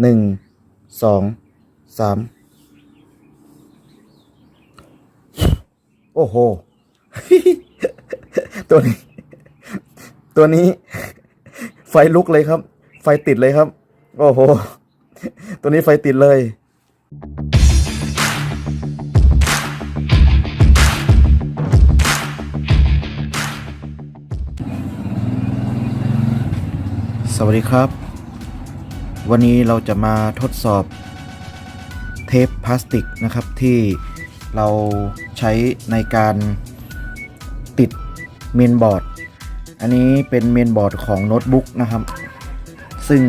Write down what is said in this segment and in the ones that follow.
หนึ่งสองสามโอ้โห ตัวนี้ ตัวนี้ ไฟลุกเลยครับ ไฟติดเลยครับ โอ้โห ตัวนี้ไฟติดเลยสวัสดีครับ วันนี้เราจะมาทดสอบเทปพลาสติกนะครับที่เราใช้ในการติดเมนบอร์ด อันนี้เป็นเมนบอร์ดของโน้ตบุ๊กนะครับ ซึ่ง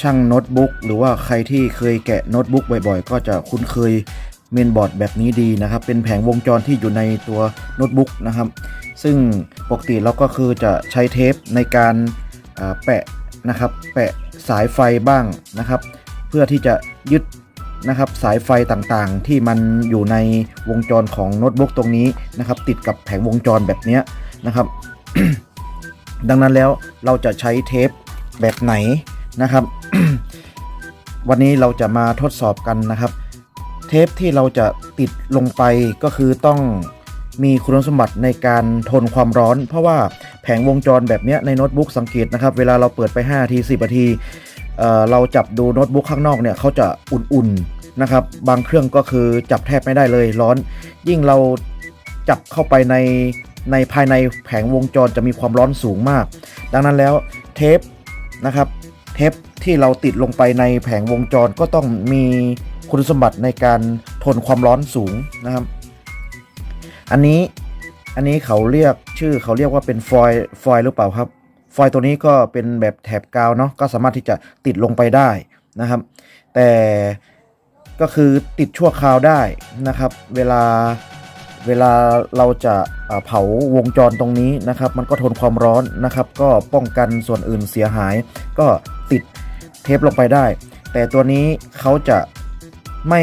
ช่างโน้ตบุ๊กหรือว่าใครที่เคยแกะโน้ตบุ๊กบ่อยๆ ก็จะคุ้นเคยเมนบอร์ดแบบนี้ดีนะครับ เป็นแผงวงจรที่อยู่ในตัวโน้ตบุ๊กนะครับ ซึ่งปกติเราก็คือจะใช้เทปในการาแปะนะครับ แปะ สายไฟบ้างนะครับ เพื่อที่จะยึดนะครับสายไฟต่างๆ ที่มันอยู่ในวงจรของโน้ตบุ๊กตรงนี้นะครับ ติดกับแผงวงจรแบบนี้นะครับ ดังนั้นแล้วเราจะใช้เทปแบบไหนนะครับ วันนี้เราจะมาทดสอบกันนะครับ เทปที่เราจะติดลงไปก็คือต้อง มีคุณสมบัติในการทนความร้อน เพราะว่าแผงวงจรแบบนี้ในโน้ตบุ๊กสังเกตนะครับ เวลาเราเปิดไป5นาที10นาทีเเราจับดูโน้ตบุ๊กข้างนอกเนี่ยเขาจะอุ่นๆนะครับ บางเครื่องก็คือจับแทบไม่ได้เลยร้อน ยิ่งเราจับเข้าไปในในภายในแผงวงจรจะมีความร้อนสูงมาก ดังนั้นแล้วเทปนะครับ เทปที่เราติดลงไปในแผงวงจรก็ต้องมีคุณสมบัติในการทนความร้อนสูงนะครับ อันนี้อันนี้เขาเรียกชื่อเขาเรียกว่าเป็นฟอยล์ฟอยล์หรือเปล่าครับ ฟอยล์ตัวนี้ก็เป็นแบบแถบกาวเนาะก็สามารถที่จะติดลงไปได้นะครับ แต่ก็คือติดชั่วคราวได้นะครับ เวลาเวลาเราจะเผาวงจรตรงนี้นะครับ มันก็ทนความร้อนนะครับ ก็ป้องกันส่วนอื่นเสียหาย ก็ติดเทปลงไปได้ แต่ตัวนี้เขาจะไม่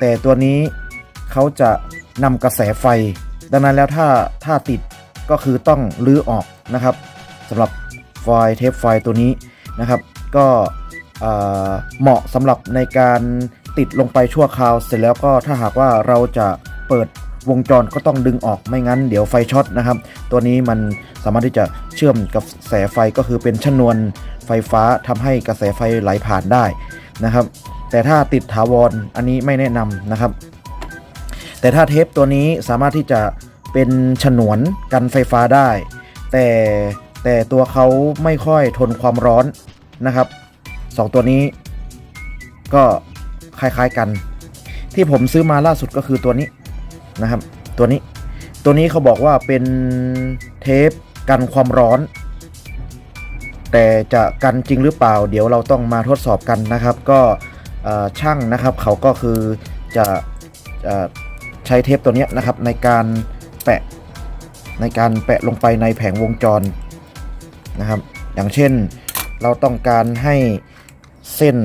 แต่ตัวนี้เขาจะ นำกระแสไฟ ดังนั้นแล้วถ้าถ้าติดก็คือต้องลื้อออกนะครับสำหรับไฟล์เทปไฟล์ตัวนี้นะครับ ก็เหมาะสำหรับในการติดลงไปชั่วคราวเสร็จแล้วก็ถ้าหากว่าเราจะเปิดวงจรก็ต้องดึงออกไม่งั้นเดี๋ยวไฟช็อตนะครับ ตัวนี้มันสามารถที่จะเชื่อมกับกระแสไฟก็คือเป็นชนวนไฟฟ้าทำให้กระแสไฟไหลผ่านได้นะครับ แต่ถ้าติดถาวรอันนี้ไม่แนะนำนะครับ แต่ถ้าเทปตัวนี้สามารถที่จะเป็นฉนวนกันไฟฟ้าได้ แต่แต่ตัวเขาไม่ค่อยทนความร้อนนะครับสองตัวนี้ก็คล้ายๆกัน ที่ผมซื้อมาล่าสุดก็คือตัวนี้นะครับ ตัวนี้ตัวนี้เขาบอกว่าเป็นเทปกันความร้อน แต่จะกันจริงหรือเปล่า เดี๋ยวเราต้องมาทดสอบกันนะครับ ก็ช่างนะครับเขาก็คือจะอ่อ ใช้เทปตัวนี้นะครับในการแปะในการแปะลงไปในแผงวงจรนะครับ อย่างเช่นเราต้องการให้เส้น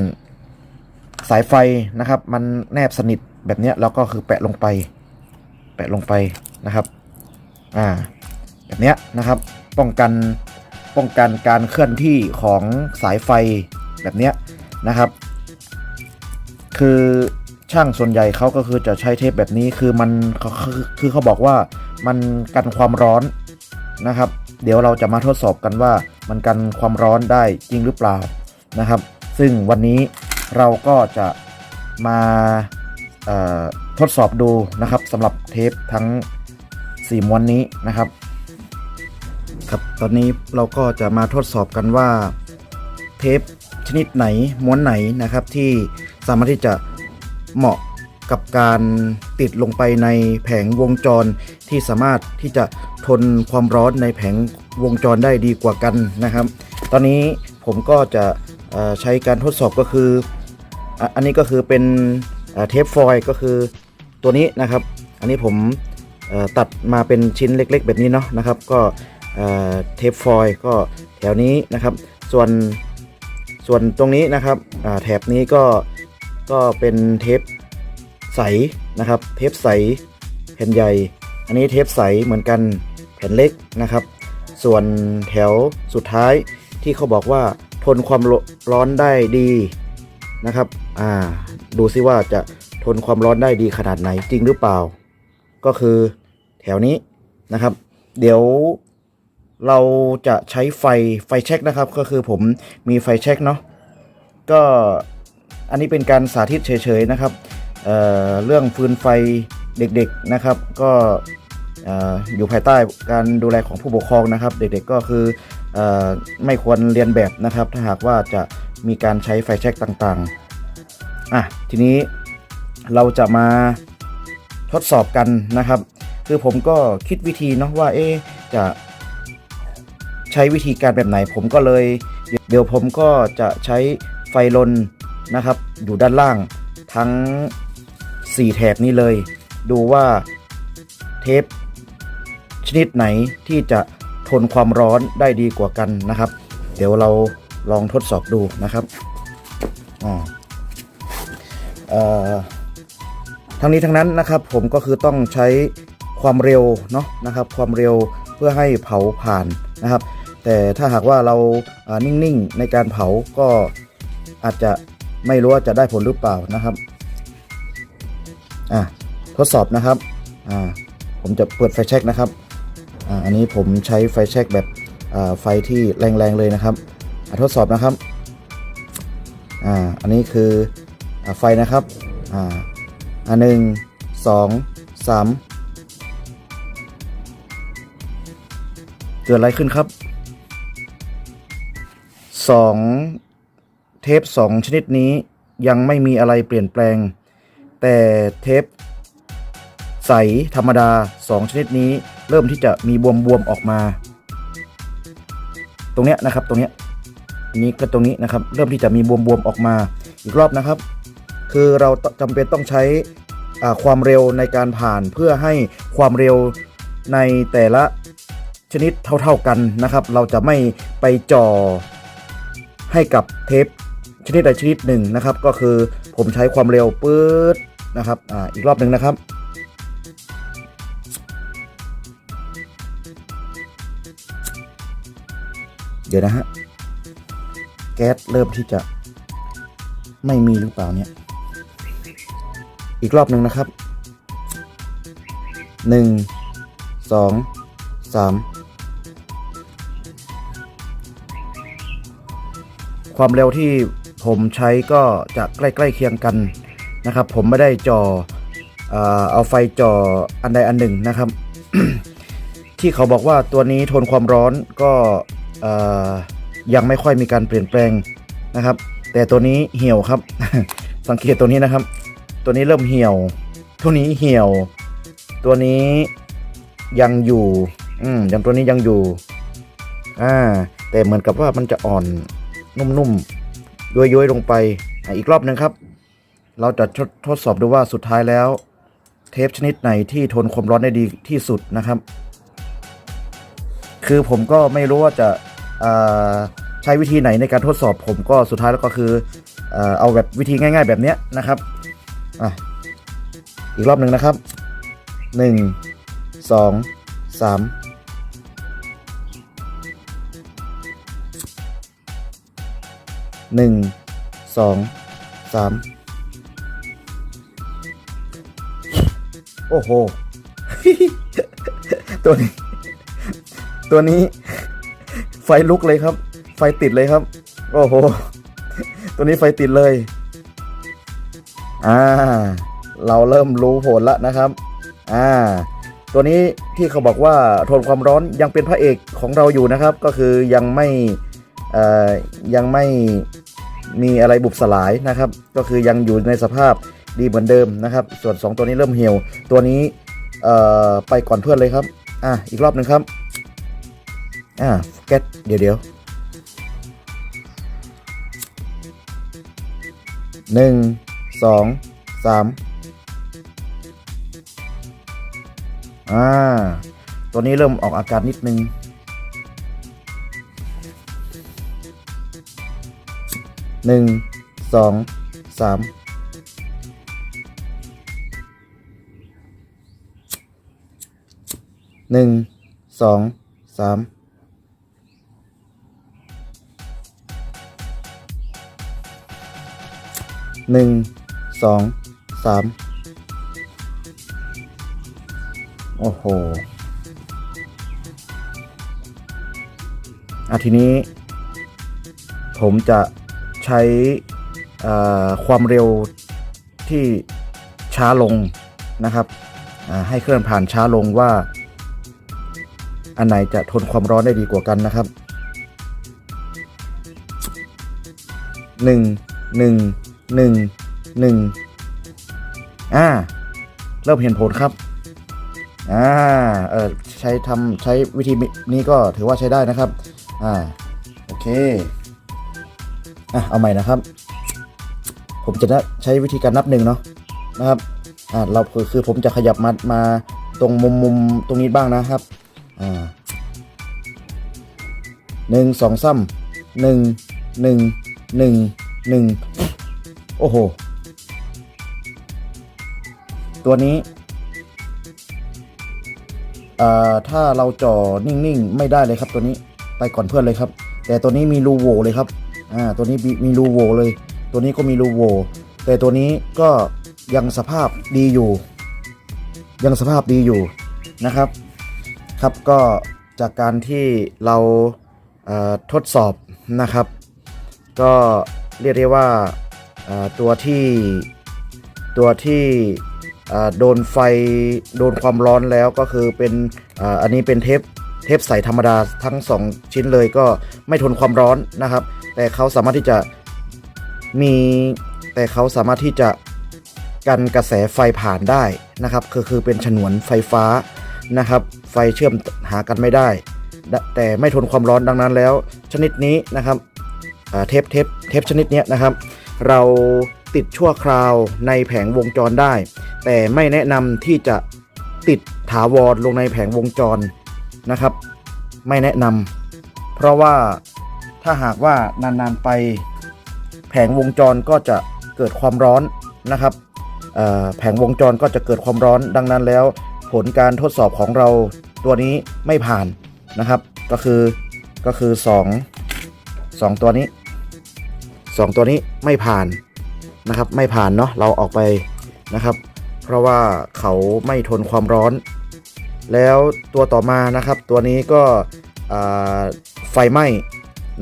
สายไฟนะครับ มันแนบสนิทแบบนี้เราก็คือแปะลงไป แปะลงไปนะครับอ่าแบบนี้นะครับ ป้องกันป้องกันการเคลื่อนที่ของสายไฟแบบนี้นะครับ คือ ช่างส่วนใหญ่เขาก็คือจะใช้เทปแบบนี้คือมันคือเขาบอกว่ามันกันความร้อนนะครับ เดี๋ยวเราจะมาทดสอบกันว่ามันกันความร้อนได้จริงหรือเปล่านะครับ ซึ่งวันนี้เราก็จะมาทดสอบดูนะครับสำหรับเทปทั้ง 4ม้วนนี้นะครับ ครับตอนนี้เราก็จะมาทดสอบกันว่าเทปชนิดไหนม้วนไหนนะครับที่สามารถที่จะ เหมาะกับการติดลงไปในแผงวงจรที่สามารถที่จะทนความร้อนในแผงวงจรได้ดีกว่ากันนะครับ ตอนนี้ผมก็จะใช้การทดสอบก็คือ อันนี้ก็คือเป็นเทปฟอยล์ก็คือตัวนี้นะครับ อันนี้ผมตัดมาเป็นชิ้นเล็ก ๆ แบบนี้เนาะนะครับ ก็เทปฟอยล์ก็แถวนี้นะครับ ส่วนส่วนตรงนี้นะครับแถบนี้ก็ ก็เป็นเทปใสนะครับ เทปใสแผ่นใหญ่ อันนี้เทปใสเหมือนกันแผ่นเล็กนะครับ ส่วนแถวสุดท้ายที่เขาบอกว่าทนความร้อนได้ดีนะครับ อ่า ดูซิว่าจะทนความร้อนได้ดีขนาดไหนจริงหรือเปล่า ก็คือแถวนี้นะครับ เดี๋ยวเราจะใช้ไฟไฟแช็กนะครับ ก็คือผมมีไฟแช็กเนาะก็ อันนี้เป็นการสาธิตเฉยๆนะครับเเรื่องฟืนไฟเด็กๆนะครับ ก็เอ่อยู่ภายใต้การดูแลของผู้ปกครองนะครับ เด็กๆก็คืออไม่ควรเรียนแบบนะครับ ถ้าหากว่าจะมีการใช้ไฟแช็กต่างๆอะทีนี้เราจะมาทดสอบกันนะครับ คือผมก็คิดวิธีเนาะว่าเอ๊จะใช้วิธีการแบบไหนผมก็เลย เดี๋ยวผมก็จะใช้ไฟลน นะครับ อยู่ด้านล่างทั้ง 4 แถบนี้เลย ดูว่าเทปชนิดไหนที่จะทนความร้อนได้ดีกว่ากันนะครับ เดี๋ยวเราลองทดสอบดูนะครับอ่าเอ่อทั้งนี้ทั้งนั้นนะครับผมก็คือต้องใช้ความเร็วเนาะนะครับ ความเร็วเพื่อให้เผาผ่านนะครับ แต่ถ้าหากว่าเรานิ่งๆในการเผาก็อาจจะ ไม่รู้ว่าจะได้ผลหรือเปล่านะครับอะทดสอบนะครับอ่าผมจะเปิดไฟแช็กนะครับอ่าอันนี้ผมใช้ไฟแช็กแบบอ่าไฟที่แรงๆเลยนะครับอะทดสอบนะครับอ่าอันนี้คืออ่าไฟนะครับอ่าอันหนึ่งสองสามเกิดอะไรขึ้นครับสอง เทปสองชนิดนี้ยังไม่มีอะไรเปลี่ยนแปลง แต่เทปใสธรรมดาสองชนิดนี้เริ่มที่จะมีบวมๆออกมา ตรงเนี้ยนะครับตรงเนี้ยนี้ก็ตรงนี้นะครับ เริ่มที่จะมีบวมบวมๆออกมาอีกรอบนะครับ คือเราจำเป็นต้องใช้อ่าความเร็วในการผ่านเพื่อให้ความเร็วในแต่ละชนิดเท่าๆกันนะครับ เราจะไม่ไปจ่อให้กับเทป ชนิดใดชนิดหนึ่งนะครับ ก็คือผมใช้ความเร็วปื๊ดนะครับอ่าอีกรอบหนึ่งนะครับ เดี๋ยวนะฮะ แก๊สเริ่มที่จะไม่มีหรือเปล่าเนี่ย อีกรอบหนึ่งนะครับ หนึ่ง สอง สาม ความเร็วที่ ผมใช้ก็จะใกล้ๆเคียงกันนะครับ ผมไม่ได้จ่อเอาไฟจ่ออันใดอันหนึ่งนะครับ ที่เขาบอกว่าตัวนี้ทนความร้อนก็ยังไม่ค่อยมีการเปลี่ยนแปลงนะครับ แต่ตัวนี้เหี่ยวครับ สังเกตตัวนี้นะครับ ตัวนี้เริ่มเหี่ยว ตัวนี้เหี่ยว ตัวนี้ยังอยู่ อืมอย่างตัวนี้ยังอยู่ อ่า แต่เหมือนกับว่ามันจะอ่อนนุ่มๆ ด้วยโยยลงไปออีกรอบนึงครับ เราจะทดทดสอบดูว่าสุดท้ายแล้ว เทปชนิดไหนที่ทนความร้อนได้ดีที่สุดนะครับ คือผมก็ไม่รู้ว่าจะาใช้วิธีไหนในการทดสอบ ผมก็สุดท้ายแล้วก็คือเอาแบบวิธีง่าย ๆ แบบนี้นะครับออีกรอบหนึ่งนะครับ 1 2 3 หนึ่งสองสามโอ้โห ตัวนี้ ตัวนี้ ไฟลุกเลยครับ ไฟติดเลยครับ โอ้โห ตัวนี้ไฟติดเลย อ่า เราเริ่มรู้ผลล้วนะครับ อ่า ตัวนี้ที่เขาบอกว่าทนความร้อนยังเป็นพระเอกของเราอยู่นะครับ ก็คือยังไม่ เอ่อ ยังไม่ มีอะไรบุบสลายนะครับ ก็คือยังอยู่ในสภาพดีเหมือนเดิมนะครับ ส่วน 2 ตัวนี้เริ่มเหี่ยว ตัวนี้ไปก่อนเพื่อนเลยครับ อะอีกรอบหนึ่งครับ อ่าแก๊สเดี๋ยวเดี๋ยวหนึ่งสองสามอ่า ตัวนี้เริ่มออกอาการนิดนึง หนึ่งสองสามหนึ่งสองสามหนึ่งสองสามโอ้โหอะทีนี้ ผมจะ ใช้ความเร็วที่ช้าลงนะครับให้เคลื่อนผ่านช้าลงว่า อันไหนจะทนความร้อนได้ดีกว่ากันนะครับหนึ่งหนึ่งหนึ่งหนึ่งอ่าเริ่มเห็นผลครับอ่าเออใช้ทำใช้วิธีนี้ก็ถือว่าใช้ได้นะครับ อ่า โอเค อะเอาใหม่นะครับ ผมจะใช้วิธีการนับหนึ่งเนาะนะครับอ่าเราคือคือผมจะขยับมามาตรงมุมมุมตรงนี้บ้างนะครับอ่าหนึ่งสองซ้ำหนึ่งหนึ่งหนึ่งหนึ่งโอ้โห ตัวนี้อ่าถ้าเราจ่อนิ่งๆ ไม่ได้เลยครับตัวนี้ไปก่อนเพื่อนเลยครับ แต่ตัวนี้มีรูโหว่เลยครับ อ่าตัวนี้มีรูโวเลย ตัวนี้ก็มีรูโวแต่ตัวนี้ก็ยังสภาพดีอยู่ ยังสภาพดีอยู่นะครับ ครับก็จากการที่เราทดสอบนะครับ ก็เรียกได้ว่าตัวที่ตัวที่โดนไฟโดนความร้อนแล้วก็คือเป็นอ่ออันนี้เป็นเทปเทปใสธรรมดาทั้ง 2 ชิ้นเลยก็ไม่ทนความร้อนนะครับ แต่เขาสามารถที่จะมีแต่เขาสามารถที่จะกันกระแสไฟผ่านได้นะครับคือคือเป็นฉนวนไฟฟ้านะครับ ไฟเชื่อมหากันไม่ได้ แต่ไม่ทนความร้อนดังนั้นแล้ว ชนิดนี้นะครับเทปเทปเทปชนิดเนี้ยนะครับ เราติดชั่วคราวในแผงวงจรได้ แต่ไม่แนะนำที่จะติดถาวรลงในแผงวงจรนะครับ ไม่แนะนำเพราะว่า ถ้าหากว่านานๆไปแผงวงจรก็จะเกิดความร้อนนะครับแผงวงจรก็จะเกิดความร้อนดังนั้นแล้ว ผลการทดสอบของเราตัวนี้ไม่ผ่านนะครับ ก็คือก็คือ 2 2 ตัวนี้ 2 ตัวนี้ไม่ผ่านนะครับ ไม่ผ่านเนาะเราออกไปนะครับ เพราะว่าเขาไม่ทนความร้อน แล้วตัวต่อมานะครับ ตัวนี้ก็ไฟไหม้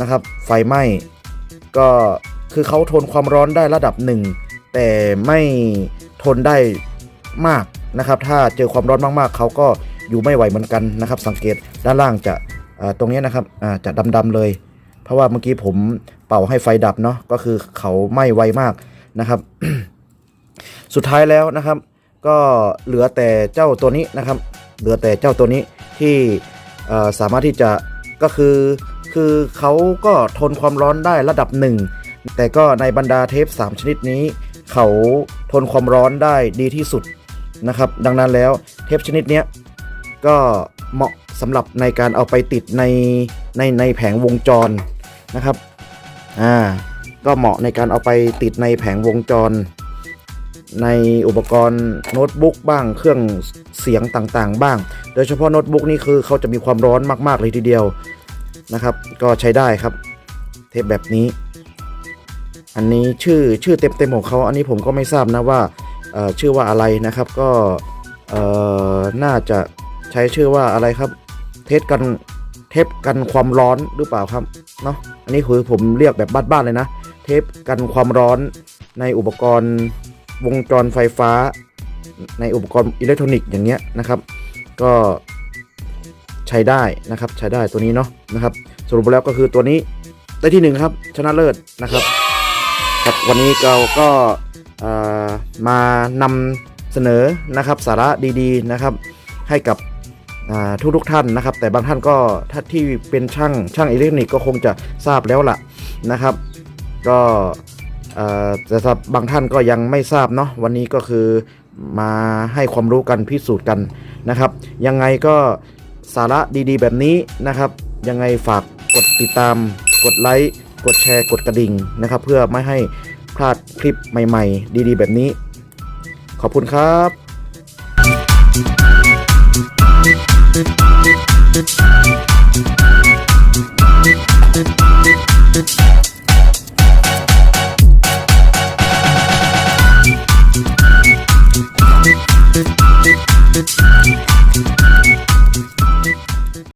นะครับ ไฟไหม้ก็คือเขาทนความร้อนได้ระดับหนึ่งแต่ไม่ทนได้มากนะครับ ถ้าเจอความร้อนมากๆ เขาก็อยู่ไม่ไหวเหมือนกันนะครับ สังเกตด้านล่างจะตรงนี้นะครับจะดำๆเลย เพราะว่าเมื่อกี้ผมเป่าให้ไฟดับเนาะก็คือเขาไหม้ไวมากนะครับ สุดท้ายแล้วนะครับ ก็เหลือแต่เจ้าตัวนี้นะครับ เหลือแต่เจ้าตัวนี้ที่สามารถที่จะก็คือ คือเขาก็ทนความร้อนได้ระดับหนึ่ง แต่ก็ในบรรดาเทป 3 ชนิดนี้ เขาทนความร้อนได้ดีที่สุดนะครับ ดังนั้นแล้วเทปชนิดนี้ก็เหมาะสำหรับในการเอาไปติดในในในแผงวงจรนะครับ อ่า ก็เหมาะในการเอาไปติดในแผงวงจร ในอุปกรณ์โน้ตบุ๊กบ้าง เครื่องเสียงต่างๆ บ้าง โดยเฉพาะโน้ตบุ๊กนี่คือเขาจะมีความร้อนมากๆเลยทีเดียว นะครับ ก็ใช้ได้ครับ เทปแบบนี้ อันนี้ชื่อชื่อเต็มๆของเขาอันนี้ผมก็ไม่ทราบนะว่าชื่อว่าอะไรนะครับก็น่าจะใช้ชื่อว่าอะไรครับ เทปกันเทปกันความร้อนหรือเปล่าครับเนาะอันนี้คือผมเรียกแบบบ้านๆเลยนะ เทปกันความร้อนในอุปกรณ์วงจรไฟฟ้า ในอุปกรณ์อิเล็กทรอนิกส์อย่างเงี้ยนะครับ ก็ ใช้ได้นะครับ ใช้ได้ตัวนี้เนาะนะครับ สรุปแล้วก็คือตัวนี้ได้ที่หนึ่งครับชนะเลิศนะครับครับวันนี้เราก็มานำเสนอนะครับสาระดีๆนะครับ ให้กับทุกทุกท่านนะครับ แต่บางท่านก็ถ้าที่เป็นช่างช่างอิเล็กทรอนิกส์ก็คงจะทราบแล้วล่ะนะครับ ก็แต่บางท่านก็ยังไม่ทราบเนาะวันนี้ก็คือมาให้ความรู้กันพิสูจน์กันนะครับ ยังไงก็ สาระดีๆ แบบนี้นะครับ ยังไงฝากกดติดตาม กดไลค์ กดแชร์ กดกระดิ่งนะครับ เพื่อไม่ให้พลาดคลิปใหม่ ๆ ดีๆ แบบนี้ ขอบคุณครับ